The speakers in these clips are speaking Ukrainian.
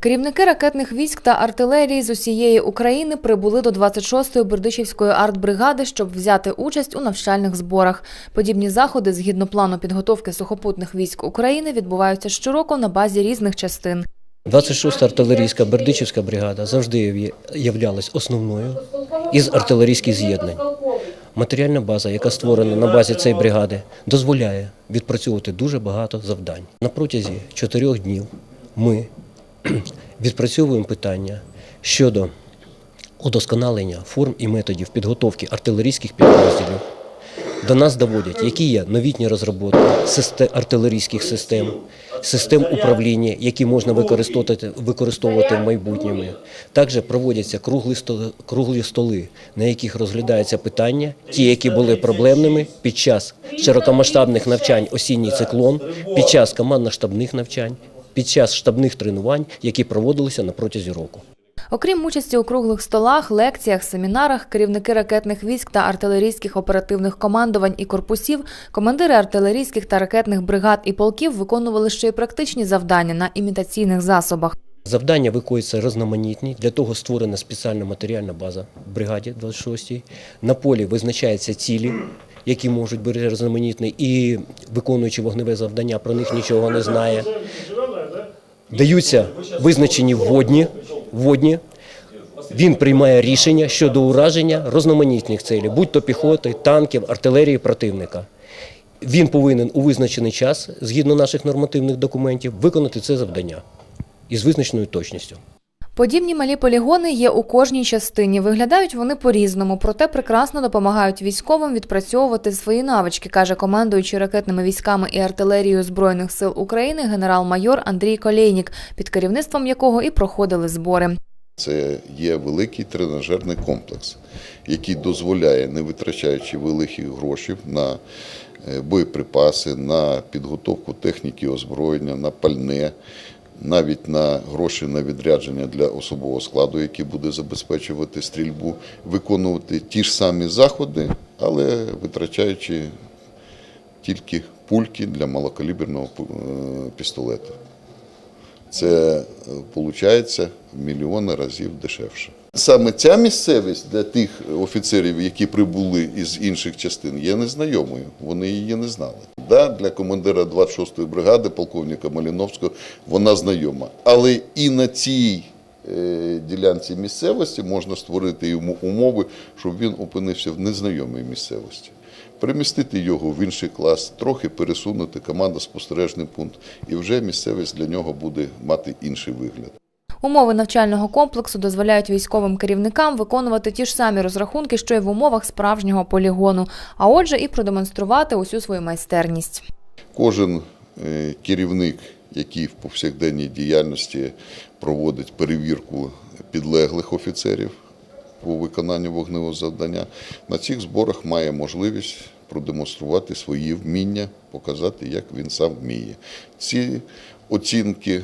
Керівники ракетних військ та артилерії з усієї України прибули до 26-ї Бердичівської артбригади, щоб взяти участь у навчальних зборах. Подібні заходи, згідно плану підготовки сухопутних військ України, відбуваються щороку на базі різних частин. 26-та артилерійська Бердичівська бригада завжди являлась основною із артилерійських з'єднань. Матеріальна база, яка створена на базі цієї бригади, дозволяє відпрацьовувати дуже багато завдань. На протязі чотирьох днів ми відпрацьовуємо питання щодо удосконалення форм і методів підготовки артилерійських підрозділів. До нас доводять, які є новітні розробки артилерійських систем, систем управління, які можна використовувати, використовувати в майбутньому. Також проводяться круглі столи, круглі столи, на яких розглядаються питання, ті, які були проблемними під час широкомасштабних навчань осінній циклон, під час командно-штабних навчань, під час штабних тренувань, які проводилися на протязі року. Окрім участі у круглих столах, лекціях, семінарах, керівники ракетних військ та артилерійських оперативних командувань і корпусів, командири артилерійських та ракетних бригад і полків виконували ще й практичні завдання на імітаційних засобах. Завдання виконуються різноманітні. Для того створена спеціальна матеріальна база в бригаді 26-й. На полі визначаються цілі, які можуть бути різноманітні, і виконуючи вогневе завдання, про них нічого не знає. Даються визначені водні, водні. Він приймає рішення щодо ураження різноманітних цілей, будь то піхоти, танків, артилерії противника. Він повинен у визначений час, згідно наших нормативних документів, виконати це завдання із визначеною точністю. Подібні малі полігони є у кожній частині. Виглядають вони по-різному, проте прекрасно допомагають військовим відпрацьовувати свої навички, каже командуючий ракетними військами і артилерією Збройних сил України генерал-майор Андрій Колєйнік, під керівництвом якого і проходили збори. Це є великий тренажерний комплекс, який дозволяє, не витрачаючи великих грошей на е, боєприпаси, на підготовку техніки озброєння, на пальне, навіть на гроші на відрядження для особового складу, який буде забезпечувати стрільбу, виконувати ті ж самі заходи, але витрачаючи тільки пульки для малокаліберного е, пістолета. Це виходить мільйони разів дешевше. Саме ця місцевість для тих офіцерів, які прибули із інших частин, є незнайомою. Вони її не знали. Да, для командира 26-ї бригади, полковника Маліновського, вона знайома. Але і на цій е, ділянці місцевості можна створити йому умови, щоб він опинився в незнайомій місцевості. Перемістити його в інший клас, трохи пересунути команда спостережний пункт, і вже місцевість для нього буде мати інший вигляд. Умови навчального комплексу дозволяють військовим керівникам виконувати ті ж самі розрахунки, що й в умовах справжнього полігону, а отже, і продемонструвати усю свою майстерність. Кожен е, керівник, який в повсякденній діяльності проводить перевірку підлеглих офіцерів по виконанню вогневого завдання, на цих зборах має можливість продемонструвати свої вміння, показати, як він сам вміє. Ці оцінки,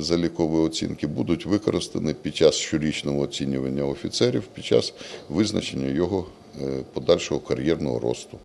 залікові оцінки, будуть використані під час щорічного оцінювання офіцерів, під час визначення його е, подальшого кар'єрного росту.